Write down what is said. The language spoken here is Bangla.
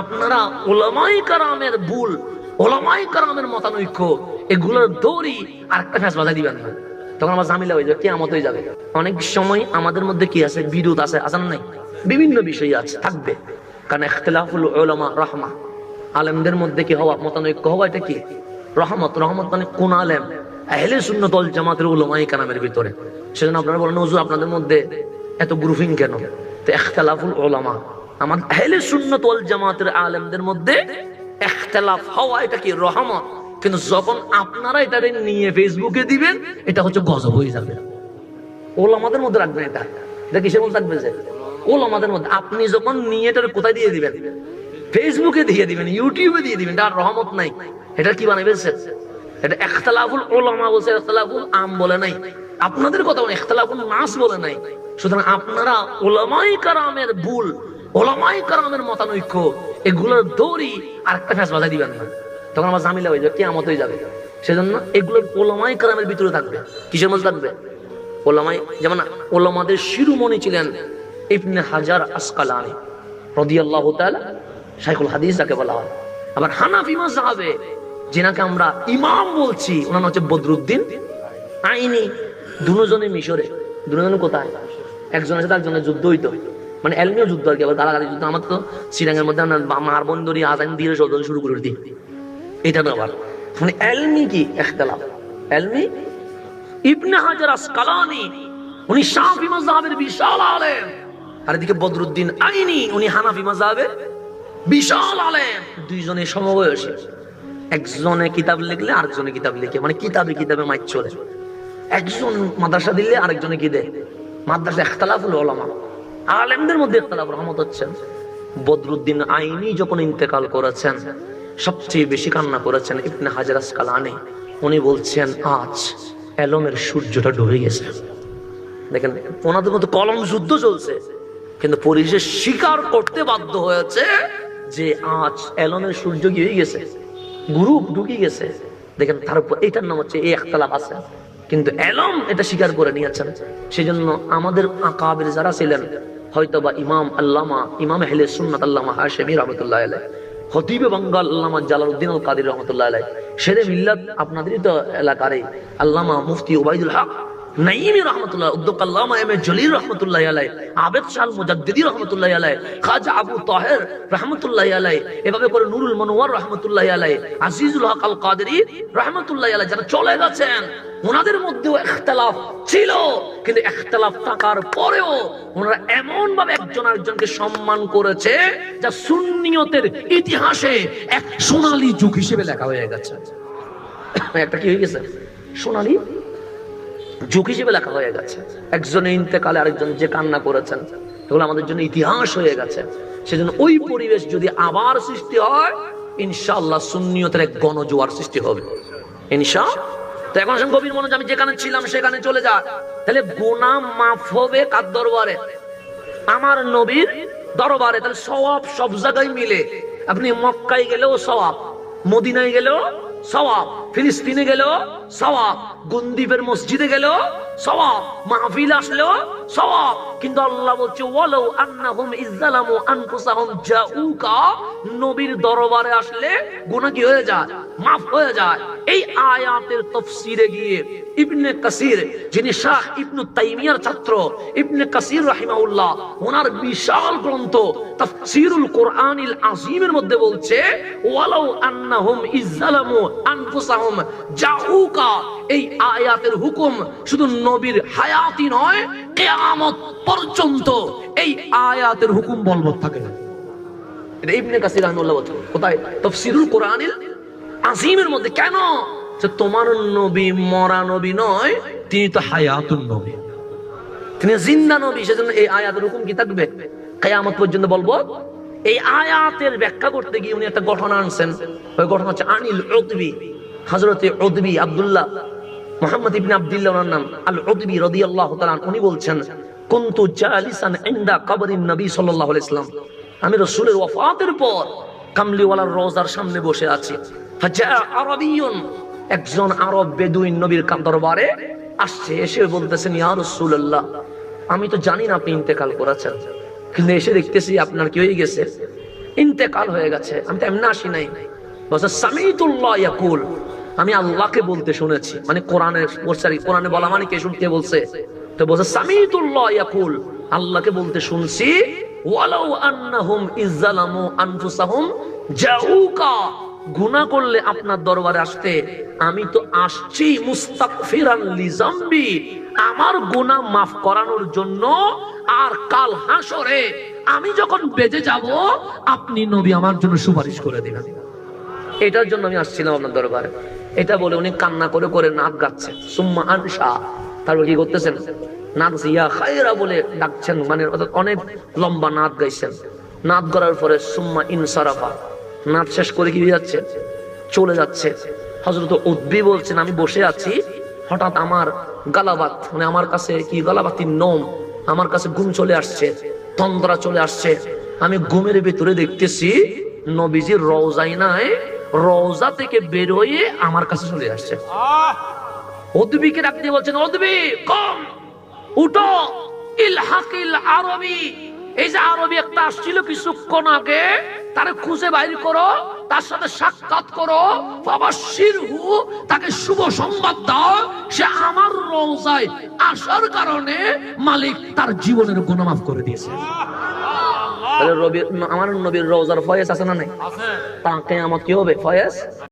আপনারা ওলামাই কারামের ভুল, ওলামাই কারামের মতানৈক্য, এগুলোর দড়ি আর একটা ফ্যাস বাজাই দিবেন না। তখন আমার জামিলা হয়ে যাবে কেমত হয়ে যাবে। অনেক সময় আমাদের মধ্যে কি আছে? বিরোধ আছে আসান নাই? বিভিন্ন বিষয় আছে, থাকবে। কারণ ইখতিলাফুল উলামা রাহমা। আলেমদের মধ্যে কি হওয়া, মতানৈক্য হওয়া, এটা কি? রহমত রহমত মানে কোন আলেম? আহলে সুন্নাত ওয়াল জামাতের উলামায়ে কারামের ভিতরে। সেজন্য আপনারা বলেন, হুজুর, আপনাদের মধ্যে এত গ্রুপিং কেন? তো ইখতিলাফুল উলামা। আমাদের আহলে সুন্নাত ওয়াল আলেমদের মধ্যে ইখতিলাফ হওয়া, এটা কি রহমত? কিন্তু যখন আপনারা এটা নিয়ে ফেসবুকে দিবেন, এটা হচ্ছে গজব হয়ে যাবে। ওলামাদের মধ্যে রাখবেন এটা। এটা কিসের মধ্যে থাকবে যে? ওলামাদের মধ্যে। আপনি যখন নিয়ে এটা কোথায় দিয়ে দিবেন? ফেসবুকে দিয়ে দিবেন, ইউটিউবে দিয়ে দিবেন আর রহমত নাই। এটা কি বানাবে এটা একতলাফুল ওলামা বলছে একতলাফুল আম বলে নাই। আপনাদের কথা বলে একতলাফুল নাস বলে নাই। সুতরাং আপনারা ওলামাই কারামের ভুল ওলামাই কারামের মতানৈক্য, এগুলোর দৌড়ি আর একটা ফ্যাস বাজাই দিবেন না। তখন আমার জামিলা হয়ে যাবে হয়ে যাবে। সেজন্য এগুলো ওলামাই কারামের ভিতরে থাকবে। কিসের মধ্যে থাকবে? ওলামাই, যেমন ওলামাদের শিরোমণি ছিলেন ইবনে হাজার আসকালানি, রাদিয়াল্লাহু তাআলা, শাইখুল হাদিস যাকে বলা হয়। আবার হানাফি মাযহাবে, যেনাকে আমরা ইমাম বলছি, ওনার হচ্ছে বদরুদ্দিন আইনি। দুজনে মিশরে, দুজনে কোথায়? একজনের সাথে একজনের যুদ্ধ হইতো। মানে এলমিও যুদ্ধ আর কি, আবার গালাগালি যুদ্ধ। আমার তো সিরাঙ্গের মধ্যে আমরা মার বন্দরি আজান দিয়ে সদন শুরু করে দিই। এটা না আবার মানে এলমি কি? ইখতিলাফ এলমি? ইবনে হাজার আসকালানি, উনি শাফি মাযহাবের বিশাল আলেম। আর এদিকে বদরুদ্দিন আইনি, উনি হানাফি মাযহাবের বিশাল আলেম। দুইজনে সমবয়সী। একজনে কিতাব লিখলে আরেকজনে কিতাব লিখে। মানে কিতাবে কিতাবে মাইক চলে। একজন মাদ্রাসা দিলে আরেকজনে কি দেয়? মাদ্রাসা ইখতিলাফুল উলামা। আলেমদের মধ্যে ইখতিলাফ রহমত হচ্ছেন। বদরুদ্দিন আইনি যখন ইন্তেকাল করেছেন, সবচেয়ে বেশি কান্না করেছেন ইবনে হাজার আসকালানি। উনি বলছেন, আজ এলমের সূর্যটা ডুবে গেছে। দেখেন, ওনাদের মধ্যে কলম যুদ্ধ চলছে, কিন্তু পরিশেষে স্বীকার করতে বাধ্য হয়েছে যে আজ এলনের সূর্য হয়ে গেছে, গ্রুপ ঢুকে গেছে। দেখেন তারপর এটার নাম হচ্ছে এই একতলাপ আছে। কিন্তু এলম এটা স্বীকার করে নিয়েছেন। সেই জন্য আমাদের আকাবের যারা ছিলেন হয়তো বা ইমাম আল্লামা, ইমাম হেলে সুন্নাত আল্লামা হাশেমি রহমতুল্লাহ আলাই খতিবে বাঙ্গাল আল্লামা জালালউদ্দিন আল কাদির রহমতুল্লাহ আলাই শেরে মিল্লাত আপনাদেরই তো এলাকারে আল্লামা মুফতি ওবাইদুল হক নাইমি রহমতুল্লাহ উদ্যোগ আল্লামা এম এ জলিল রহমতুল্লাহ আলাই আবেদ শাল মুজাদ্দিদি রহমতুল্লাহ আলাই খাজা আবু তাহের রহমতুল্লাহ আলাই এভাবে করে নুরুল মনোয়ার রহমতুল্লাহ আলাই আজিজুল হক আল কাদেরি রহমতুল্লাহ আলাই যারা চলে গেছেন ওনাদের মধ্যেও ইখতিলাফ ছিল, কিন্তু ইখতিলাফ থাকার পরেও ওনারা এমন ভাবে একজন আরেকজনকে সম্মান করেছে যা সুন্নিয়তের ইতিহাসে এক সোনালী যুগ হিসেবে লেখা হয়ে গেছে। একটা কি হয়ে গেছে? সোনালী যুগ হিসেবে লেখা হয়ে গেছে। একজনের ইন্তেকালে আরেকজন যে কান্না করেছেন, এগুলো আমাদের জন্য ইতিহাস হয়ে গেছে। সেজন্য ওই পরিবেশ যদি আবার সৃষ্টি হয়, ইনশাআল্লাহ সুন্নিয়তের এক গণজোয়ার সৃষ্টি হবে। ইনশা তো এখন আসেন গভীর মনোজ আমি যেখানে ছিলাম সেখানে চলে যা তাহলে গোনা মাফ হবে কার দরবারে? আমার নবীর দরবারে। তাহলে সওয়াব সব জায়গায় মিলে। আপনি মক্কায় গেলেও সওয়াব, মদিনায় গেলেও সওয়াব। ফিলিস্তিনে গেলেও সওয়াব গুন্দিপের মসজিদে গেলেও সওয়াব মাহফিল আসলেও সওয়াব কিন্তু আল্লাহ বলছে, ওয়ালাউ আন্নাহুম ইজ্জালামু আনফুসাহুম জাউকা নবীর দরবারে আসলে গুনাহ কি হয়ে যায়, মাফ হয়ে যায়। এই আয়াতের তাফসীরে গিয়ে ইবনে কাসির, যিনি শাহ ইবনু তাইমিয়ার ছাত্র, ইবনে কাসির ওনার বিশাল গ্রন্থ তাফসীরুল কোরআনিল আযীমের মধ্যে বলছে, ওয়ালাউ আন্নাহুম ইজ্জালামু আনফুসাহুম জাউকা এই আয়াতের হুকুম শুধু নবীর নয় পর্যন্ত এই আয়াতের হুকুম বলবৎ থাকে। এটা ইবনে কাসির কোথায়? কোরআনিল আজিমের মধ্যে। কেন? যে তোমার নবী মরা নবী নয়, তিনি তো হায়াতুন নবী। তিনি জিন্দা নবী, সেজন্য এই আয়াতের হুকুম কি থাকবে? কিয়ামত পর্যন্ত বলব এই আয়াতের ব্যাখ্যা করতে গিয়ে উনি একটা ঘটনা আনছেন। ওই ঘটনা হচ্ছে আনিল উতবি। হযরতে উতবি আব্দুল্লাহ, মুহাম্মদ ইবনে আবদুল্লাহ ওনার নাম আল উতবি রাদিয়াল্লাহু তাআলা উনি বলছেন, কুনতু ইনদা কবরিন নবী সাল্লাল্লাহু আলাইহি ওয়াসাল্লাম। আমি রাসূলের ওয়াফাতের পর কামলিওয়ালার রোজার সামনে বসে আছি। ফাজা আরবিয়ুন, একজন আরব বেদুইন নবীর দরবারে আসছে, এসে বলতেছেন, ইয়া রাসূলুল্লাহ, আমি তো জানি না আপনি ইন্তেকাল করেছেন, কিন্তু এসে দেখতেছি আপনার কি হয়ে গেছে? ইন্তেকাল হয়ে গেছে, আমি তো এমনি আসি নাই। বলছে, সামিতুল্লাহ ইয়াকুল। আমি আল্লাহকে বলতে শুনেছি। মানে কোরআনে সরি কোরআনে বলা মানে কে? শুনতে বলছে। তো বলছে, সামিতুল্লাহ ইয়াকুল। আল্লাহকে বলতে শুনছি, ওয়ালাউ আন্নাহুম ইজ্জালামু আনফুসাহুম জাউকা। গুনাহ করলে আপনার দরবারে আসতে, আমি তো আসছি মুস্তাগফিরান লিজাম্বি আমার গুনাহ মাফ করানোর জন্য আর কাল হাসরে আমি যখন বেজে যাব, আপনি নবী আমার জন্য সুপারিশ করে দিবেন। এটার জন্য আমি আসছিলাম আপনার দরবারে। এটা বলে উনি কান্না করে করে নাচ গাচ্ছে। সুম্মা আনসা। তারপর কি করতেছেন? নাচ ইয়া খায়রা বলে ডাকছেন। মানে অনেক লম্বা নাচ গাইছেন। নাচ করার পরে সুম্মা ইনসারাফা। নাচ শেষ করে কি যাচ্ছে? চলে যাচ্ছে। হজরত উদ্বি বলছেন, আমি বসে আছি। হঠাৎ আমার গালাবাত। মানে আমার কাছে কি? গালাবাতির নোম। আমার কাছে ঘুম চলে আসছে। তন্দ্রা চলে আসছে। আমি ঘুমের ভিতরে দেখতেছি নবীজির রওজাই নাই। রওজা থেকে বের হয়ে আমার কাছে চলে আসছে। ডাক দিয়ে বলছেন উদ্বি কম উঠো ইলহাকিল আরবি। এই যে আরবি একটা আসছিল কিছুক্ষণ আগে তারে খুঁজে বাইর করো তার সাথে সাক্ষাৎ করো বাবা শিরহু তাকে শুভ সংবাদ দাও সে আমার রওজায় আসার কারণে মালিক তার জীবনের গুণমাফ করে দিয়েছে। তাহলে রবি আমার নবীর রোজার ফয়েস আছে না নাই? তাকে আমার কি হবে? ফয়েজ?